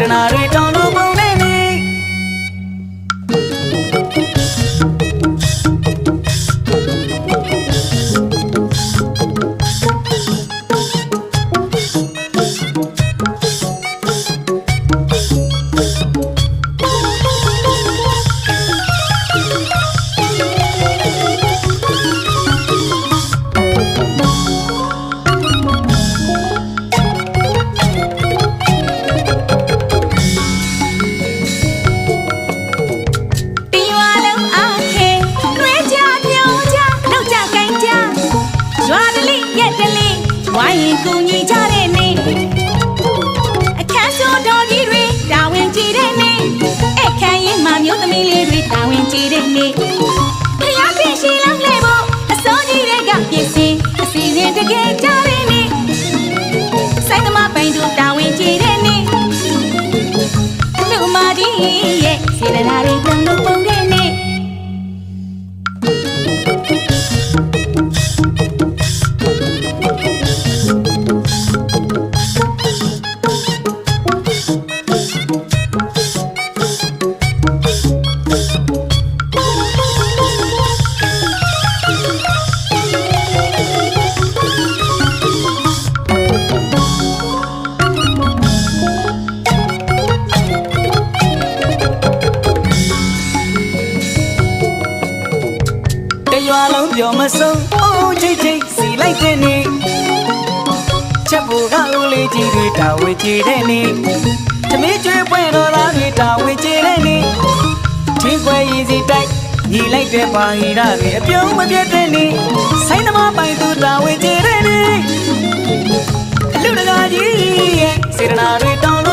ရဲ့ တကယ်ကြတဲ့နေ့စိုက်သမားပိုင်သူတာဝန်ကြည့်တဲ့နေ့လူမာဒီရဲ့စေတနာတွေတောင်းလို့ ဝေကြည်တဲ့နေသမီးကျွေးပွဲတော်သားတွေတာဝေကြည်တဲ့နေချင်းခွဲရည်စီတိုက်ညီလိုက်တဲ့ပါဟီရတွေအပြုံးမပြတ်တဲ့နေဆိုင်သမားပိုင်သူတာဝေကြည်တဲ့နေလူတကာကြီးရဲ့စေရနာတွေတောင်း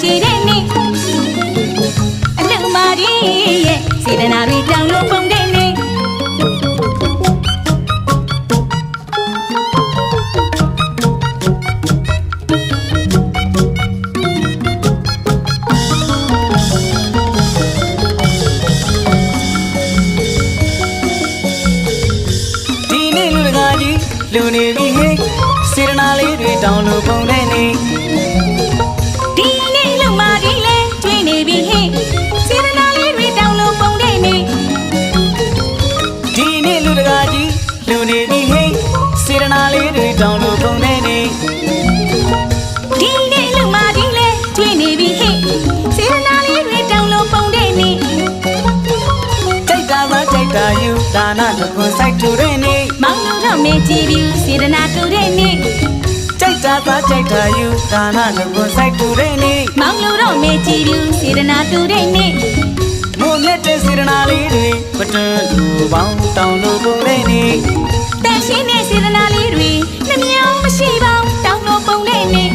တာဝန်ကြည့်တဲ့နေ့အလူမာရီရဲ့စေတနာတွေတောင်းလို့ပုံ တကွန်ဆိုင်ထူတဲ့နေမောင်လို့တော့မေကြည့်ပြီးစေရနာတူတဲ့နေ့ကြိုက်တာသာကြိုက်တာယူဒါနတကွန်ဆိုင်ထူတဲ့နေမောင်လို့တော့မေကြည့်ပြီးစေရနာတူတဲ့နေ့မို့မြတ်တဲ့စေရနာလေးတွေပတွန်းလူပေါင်းတောင်းလို့ပုံတဲ့နေတန်ရှင်းတဲ့စေရနာလေးတွေနှမြောင်မရှိပေါင်းတောင်းလို့ပုံတဲ့နေ့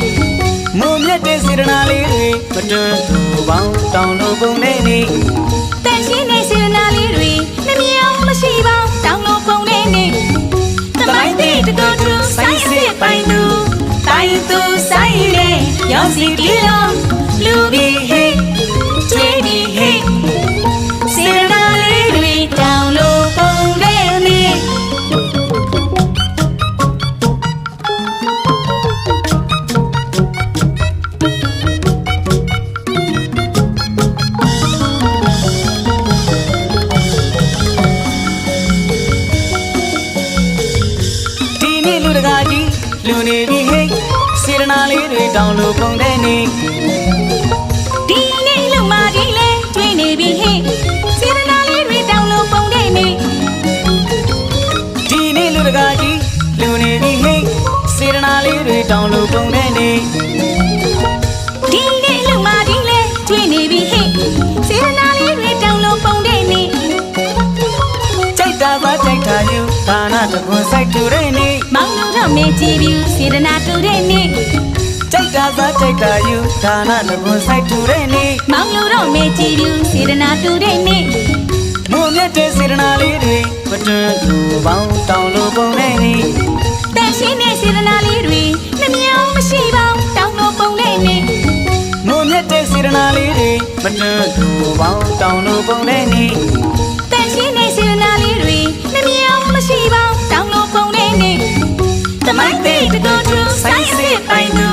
မို့မြတ်တဲ့စေရနာလေးတွေပတွန်းလူပေါင်းတောင်းလို့ပုံတဲ့နေတန်ရှင်းတဲ့စေရနာလေးတွေနှမြောင်မရှိပေါင်း စီတီလုံးလူပြီးဟိ ထိုက်တူတဲ့နေ့မောင်နှုတ်တော့မေကြည့်ပြီစေတနာတူတဲ့နေ့ကြိုက်တာစားကြိုက်တာယူဒါနငွန်ဆိုင်တူတဲ့နေ့မောင်နှုတ်တော့မေကြည့်ပြီစေတနာတူတဲ့နေ့မိုးမြတ်တဲ့စေတနာလေးတွေပတွန်းလူပေါင်းတောင်လူပုံတဲ့နေ့တန်ရှင်းတဲ့စေတနာလေးတွေနှမြောင်းမရှိပါဘူးတောင်လူပုံတဲ့နေ့မိုးမြတ်တဲ့စေတနာလေးတွေပတွန်းလူပေါင်းတောင်လူပုံတဲ့နေ့တန်ရှင်းတဲ့စေတနာလေးတွေနှမြောင်းမရှိပါဘူး တမိုင်းသေးတကောသူဆိုင်စစ်ပိုင်သူ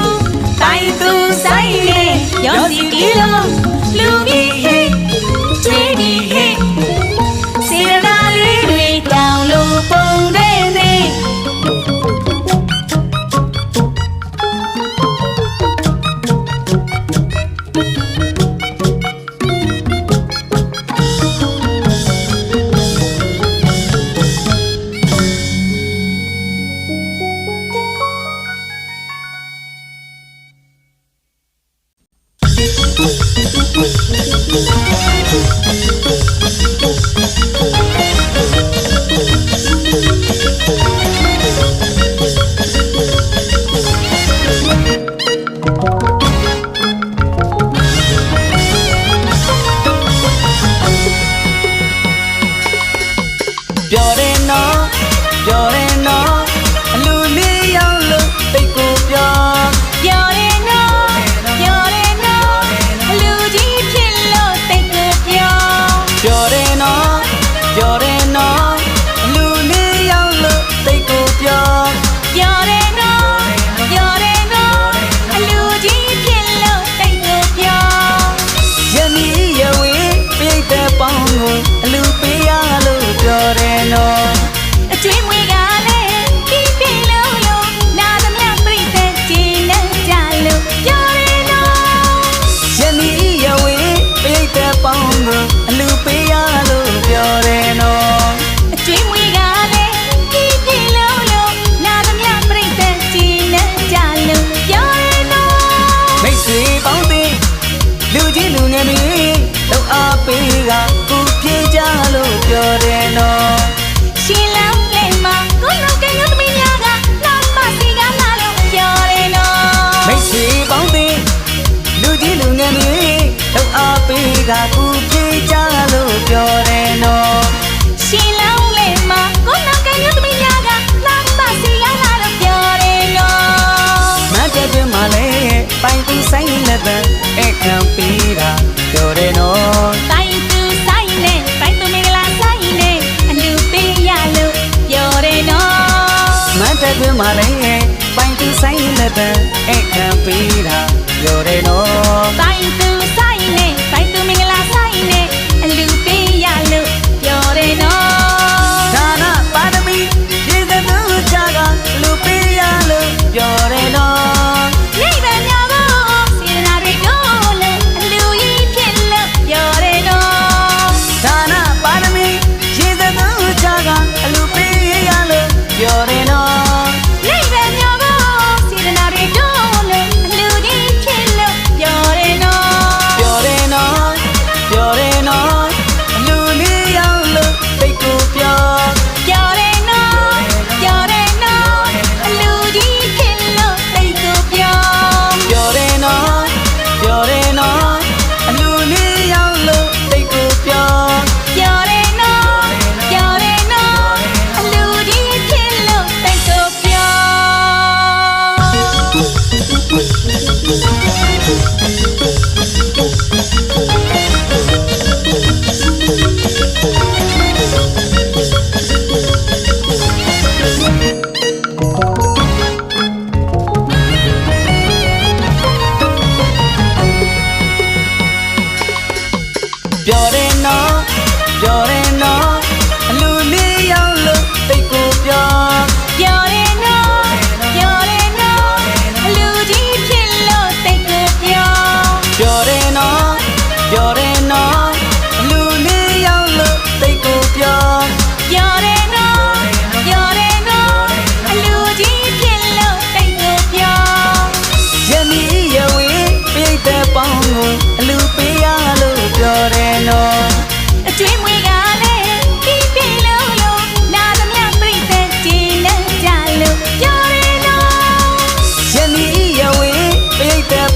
တိုင်သူဆိုင်လေရောစီကီလိုလူမီဟေးချီဒီဟေး နဲ့တန်အခမ်းပေးတာပြောတယ်နော်တိုင်းသူဆိုင်နဲ့တိုင်းသူမင်္ဂလာဆိုင်နဲ့အလူပေးရလို့ပြောတယ်နော်မတ်တက်ခွင့်မလည်းပိုင်းသူဆိုင်နဲ့တန်အခမ်းပေးတာပြောတယ်နော်တိုင်းသူ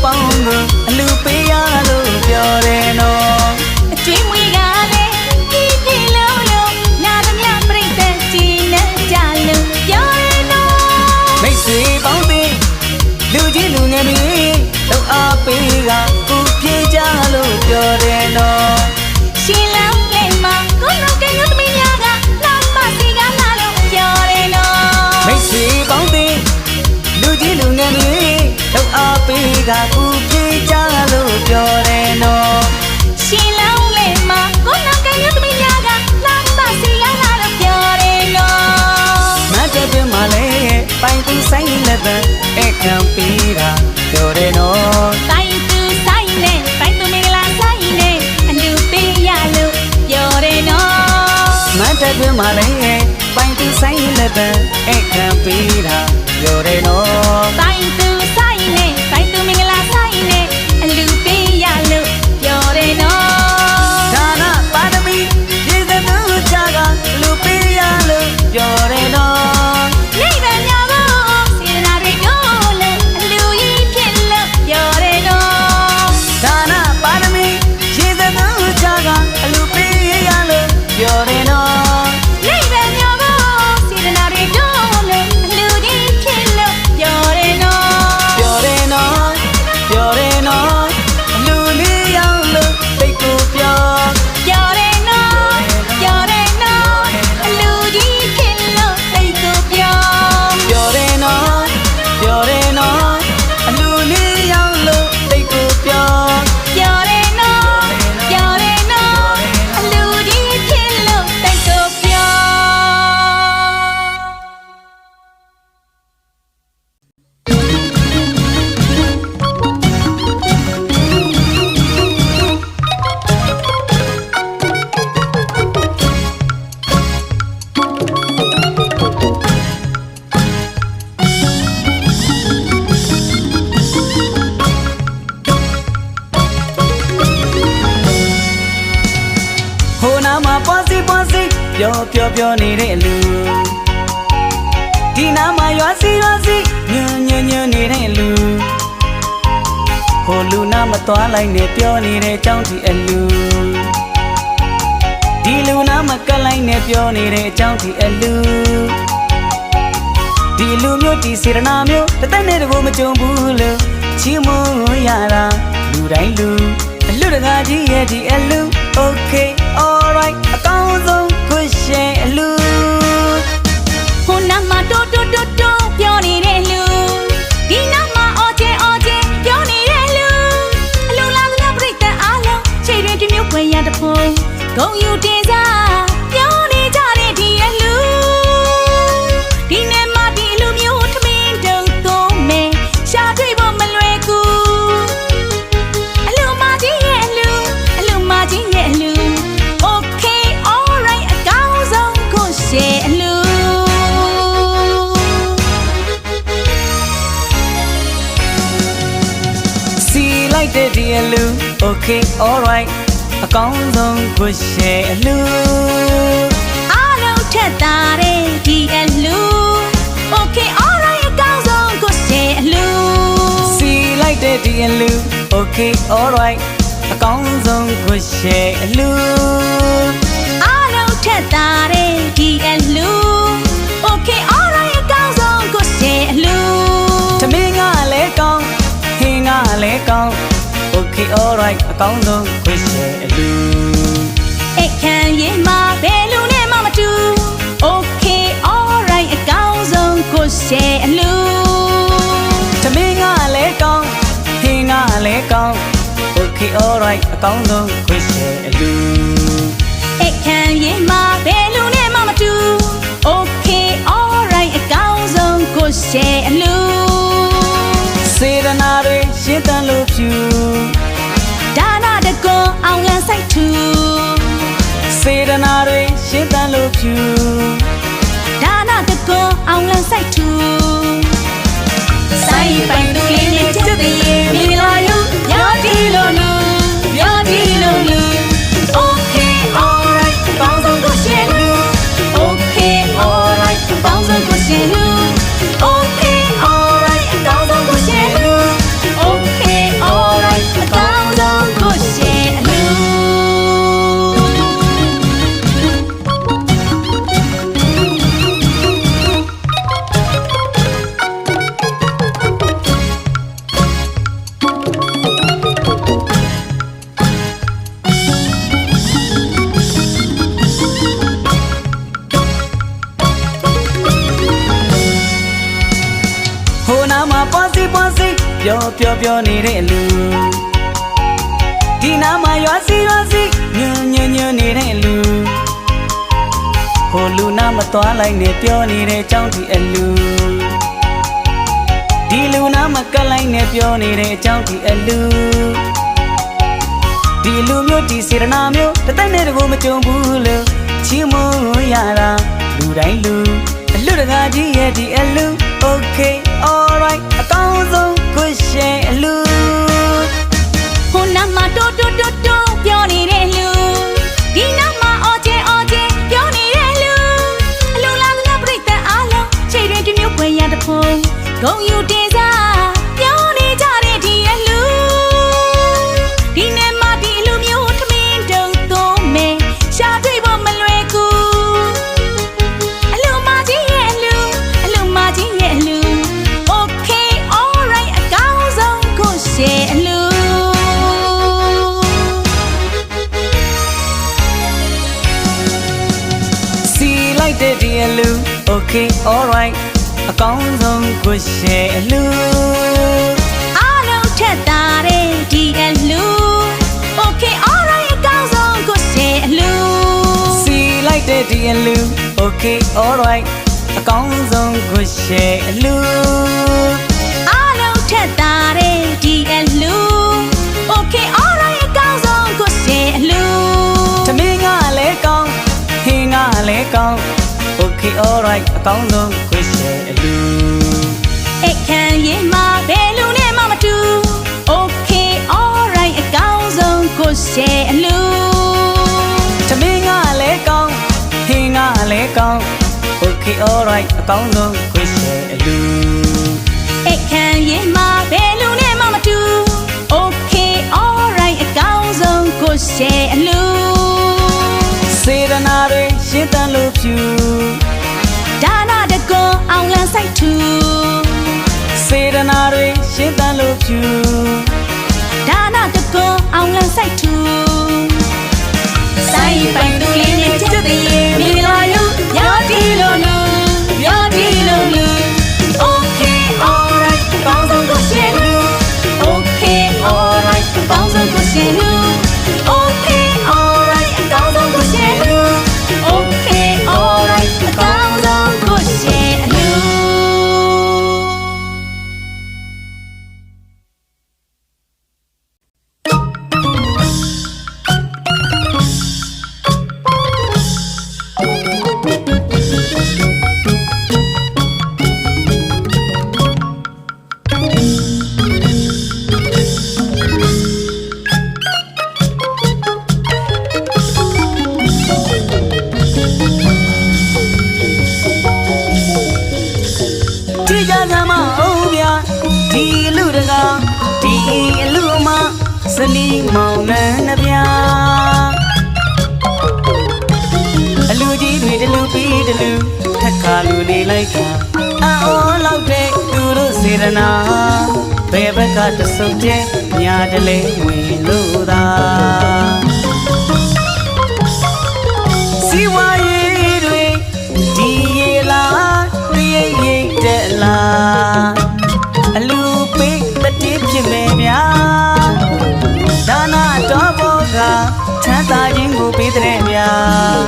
ပေါင်းကိုအလူပေးရလို့ပြောတယ်နော် ကကူပြေကြလို့ပြောတယ်နော်ရှင်လောင်းလေးမှာကိုနောက်ကညသမီးများကလာမစီကလာလို့ပြောတယ်နော်မတ်တဲ့ပြမလဲပိုင်သူဆိုင်လက်တဲ့အခမ်းပေးတာပြောတယ်နော်တိုင်းသူဆိုင်နဲ့တိုင်းသူမင်္ဂလာဆိုင်နဲ့အလူပေးရလို့ပြောတယ်နော်မတ်တဲ့ပြမလဲပိုင်သူဆိုင်လက်တဲ့အခမ်းပေးတာပြောတယ်နော်တိုင်းသူ လိုက်နဲ့ပြောနေတဲ့အကြောင်းဒီအလူဒီလူနာမကပ်လိုက်နဲ့ပြောနေတဲ့အကြောင်းဒီအလူဒီလူမျိုးဒီစေရနာမျိုးတစ်သက်နဲ့တကူမကြုံဘူးလို့ချီးမွမ်းရတာလူတိုင်းလူအလူတကာကြီးရဲ့ဒီအလူ okay alright အကောင်းဆုံးခွရှယ်အလူဟိုနာမှာတိုးတိုးတိုး ဂုံယူတင်စားပြောနေကြတဲ့ဒီအလူဒီနေ့မှဒီလူမျိုးထမင်းတုံသုံးမယ်ရှာတွေ့ဖို့မလွယ်ကူအလူမကြီးရဲ့အလူအလူမကြီးရဲ့အလူ Okay alright အကောင်းဆုံးကိုရှယ်အလူစီလိုက်တဲ့ဒီအလူ okay alright အကောင်းဆုံးခွရှယ်အလူအားလုံးထက်သာတဲ့ဒီအလူ Okay alright အကောင်းဆုံးကိုရှယ်အလူစီလိုက်တဲ့ဒီအလူ okay alright အကောင်းဆုံးခွရှယ်အလူအားလုံးထက်သာတဲ့ဒီအလူ Okay alright အကောင်းဆုံးကိုရှယ်အလူသမင်းကလည်းကောင်းဟင်းကလည်းကောင်း okay alright အကောင်းဆုံးခွရှယ်အလူအခမ်းရင်မှာဘယ်လူနဲ့မှမတူ Okay alright အကောင်းဆုံးကိုရှယ်အလူသမင်းကလည်းကောင်းဟင်းကလည်းကောင်း okay alright အကောင်းဆုံးခွရှယ်အလူ ဖြူဒါနတကွန်အောင်လန်ဆိုင်သူဆိုင်ပိုင်သူ ပြောပြောပြောနေတဲ့အလူဒီနာမှာရွာစီရွာစီညွညွညွနေတဲ့အလူဟိုလူနာမသွားလိုက်နဲ့ပြောနေတဲ့အကြောင်းဒီအလူဒီလူနာမကပ်လိုက်နဲ့ပြောနေတဲ့အကြောင်းဒီအလူဒီလူမျိုးဒီစေရနာမျိုးတစ်သက်နဲ့တကူမကြုံဘူးလို့ချီးမွမ်းရတာလူတိုင်းလူအလူတကားကြီးရဲ့ဒီအလူ okay alright အကောင်းဆုံး good share အလူဟိုနာမှာတိုးတိုးတိုး ကောင်းဆုံး good share အလူအားလုံးထက်တာတဲ့ဒီအလူ Okay alright အကောင်းဆုံးကိုရှယ်အလူသမင်းကလည်းကောင်းဟင်းကလည်းကောင်း okay alright အကောင်းဆုံး okay alright အကောင်းဆုံး good share အလူအခန်းရင်မှာဘယ်လူနဲ့မှမတူ Okay alright အကောင်းဆုံးကိုရှယ်အလူစေရနာတွေရှင်းတန်လို့ဖြူဒါနတကွန်အောင်လန်းဆိုင်ထူစေရနာတွေရှင်းတန်လို့ဖြူဒါနတကွန်အောင်လန်းဆိုင်ထူဆိုင်ပိုင် မောင်နှံနှဗျာအလူကြီးတွေတလူပြီးတလူထက်ခါလူနေလိုက်တာအော်လောက်တဲ့သူတို့စေရနာဘယ်ဘက်ကတဆုပ်တဲ့ညာတလဲဝင်လို့သာစီဝါရေးတွေဒီရေလားတရိပ်ရိပ်တက်လားအလူပိတ်တတိဖြစ်မယ်များ ကိုပေးတဲ့များ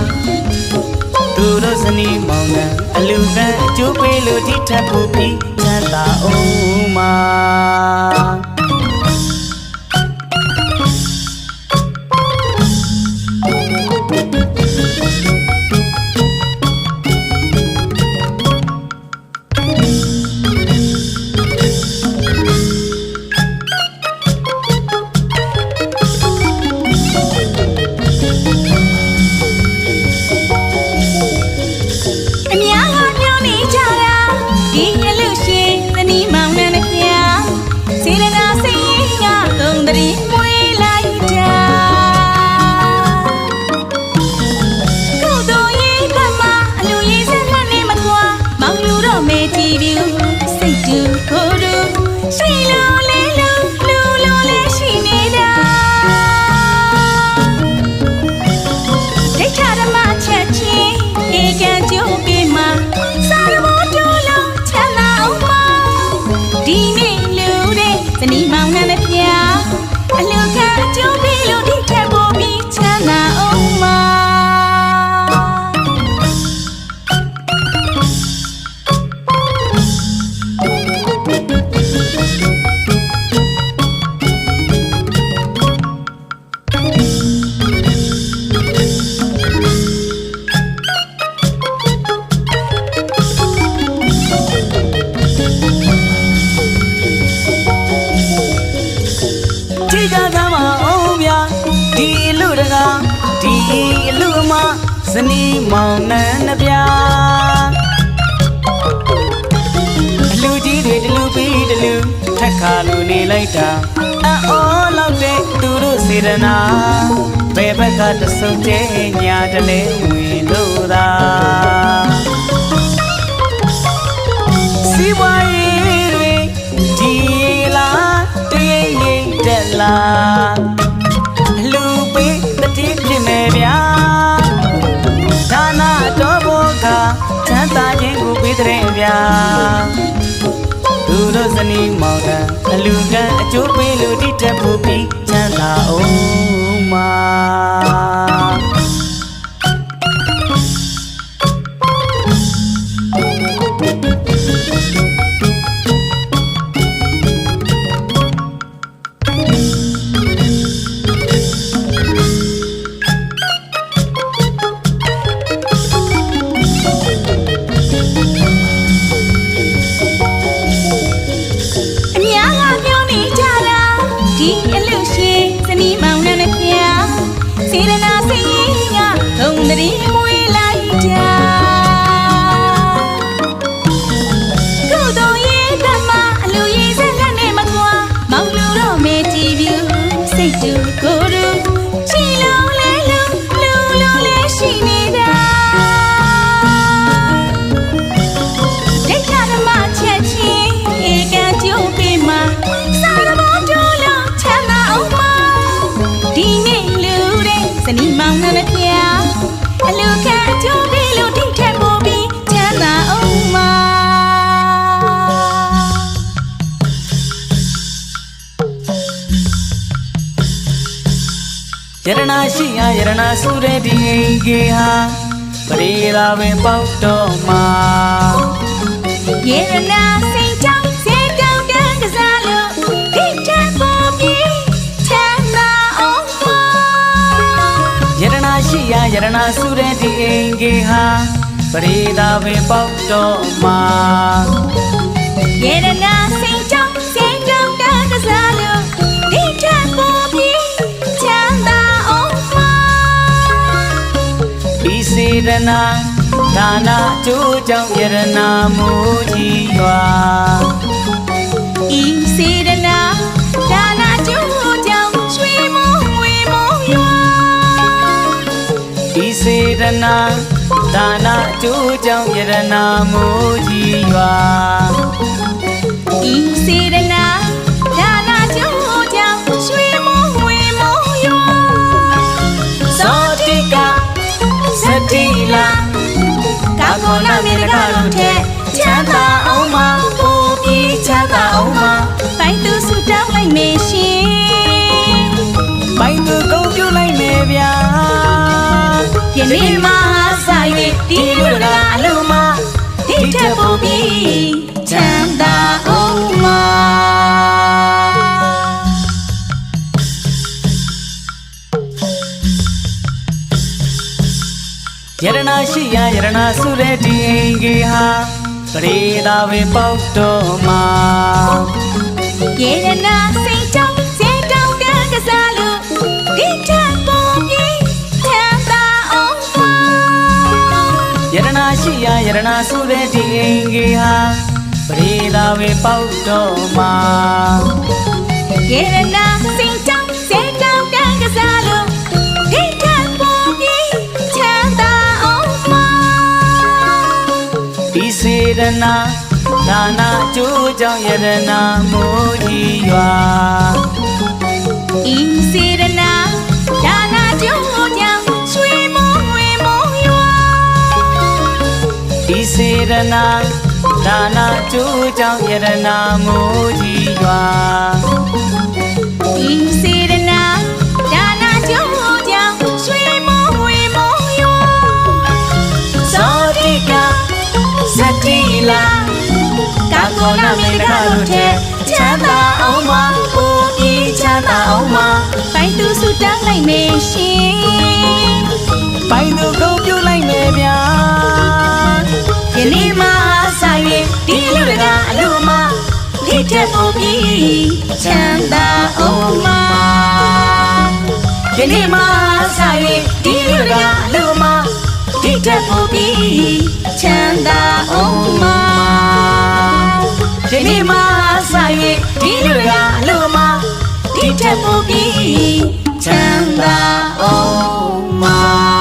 သူတို့စနီးမောင်နှံအလူကံအကျိုးပေးလို့ဒီထပ်ဖို့ပြီးချမ်းသာအောင်မှာအများကပြောနေကြတာဒီရလူရှင်သနီးမ သူတို့စေရနာဘယ်ဘက်ကတဆုံကျဲညာတလဲဝင်လို့သာစီဝါရေးတွေဒီလားတရိပ်ရိပ်တက်လားအလူပေးတတိဖြစ်မယ်ဗျာဒါနာတော်ဘောကချမ်းသာခြင်းကိုပေးတဲ့ဗျာသူတို့ဇနီးမောင်ကအလူကအကျိုးပေးလို့တိတက်ဖို့ပြီး ချမ်း ယရနာရှိရာယရနာစုတဲ့ဒီအိမ်ကေဟာပရိသာပင်ပေါက်တော့မှာယေရနာစိတ်ကြောင့်စေတောင်းတန်းကစားလို့ထိထက်ပေါ်ပြီးချမ်းသာအောင်ပါယရနာရှိရာယရနာစုတဲ့ဒီအိမ်ကေဟာပရိသာပင်ပေါက်တော့မှာယေရနာစိတ်ကြောင့်စိတ်ကြောင့်တန်းကစားလို့ စေတနာဒါနာကျိုးကြောင့်ယရနာမူကြီးရွာဤစေရနာဒါနာကျိုးကြောင့်ရွှေမုံဝေမုံရွာဒီစေတနာဒါနာကျိုးကြောင့်ယရနာမူကြီးရွာဤစေရနာ ကာကောနာမေတကားလုံးထဲချမ်းသာအောင်ပါပူပြီးချမ်းသာအောင်ပါပိုင်သူဆူတောင်းလိုက်မေရှင်ပိုင်သူကုန်ပြုလိုက်မယ်ဗျာယနေ့မှစ၍ဒီလိုကအလုံးမဒီထက်ပိုပြီးချမ်းသာအောင် ယရနာရှိရာယရနာစုတဲ့ဒီအိမ်ကြီးဟာပရိသာဝေပေါက်တော်မှာယေရနာစိတ်ကြောင့်စေတောင်းတန်းကစားလို့ဒီထက်ပိုပြီးချမ်းသာအောင်ပါယရနာရှိရာယရနာစုတဲ့ဒီအိမ်ကြီးဟာပရိသာဝေပေါက်တော်မှာယေရနာစိ ဒီစေတနာဒါနာကျိုးကြောင့်ယရနာမူကြီးရွာဤစေရနာဒါနာကျိုးကြောင့်ရွှေမုံဝေမုံရွာဒီစေတနာဒါနာကျိုးကြောင့်ယရနာမူကြီးရွာဤစေ ကာကောနာမေတကားလို့ထဲချမ်းသာအောင်ပါပူပြီးချမ်းသာအောင်ပါပိုင်သူဆူတောင်းလိုက်မေရှင်ပိုင်သူကုန်ပြုလိုက်မယ်ဗျာယနေ့မှစ၍ဒီလူတကာအလိုမဒီထက်ပိုပြီးချမ်းသာအောင်ပါယနေ့မှစ၍ဒီလူကအလိုမက်ပို့ပြီးချမ်းသာအောင်မ ယနေ့မှစ၍ဒီလူကအလိုမှဒီထက်ပိုပြီးချမ်းသာအောင်မှာ